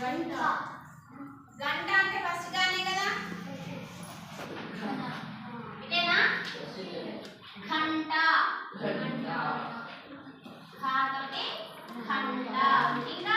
గంట. గంట అంటే ఫస్ట్ గానే కదా? ఇదేనా? గంట గంట కాబట్టి ఇంకా?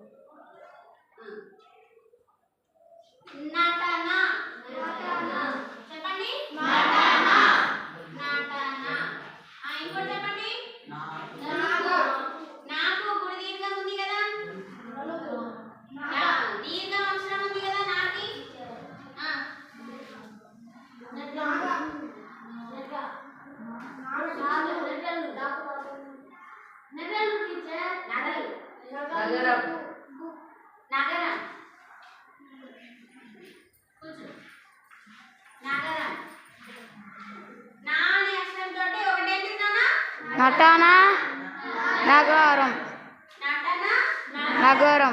నగరం నటన నగరం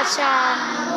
Siya.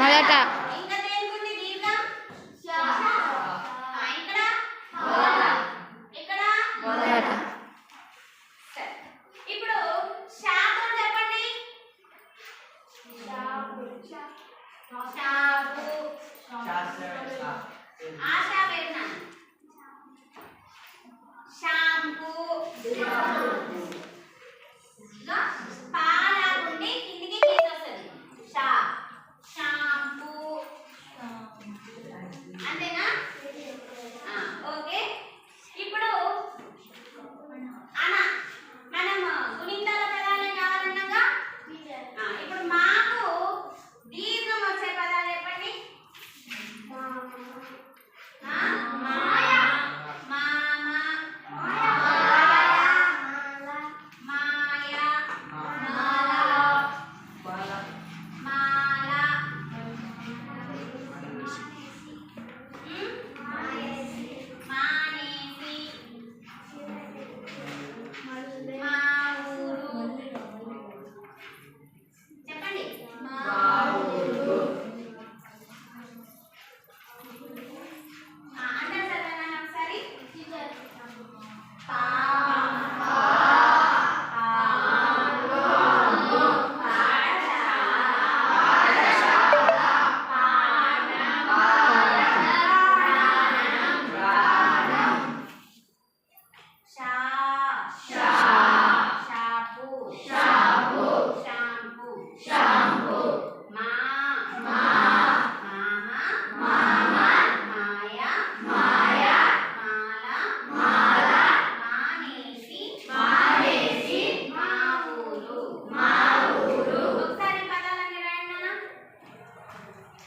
మొదట.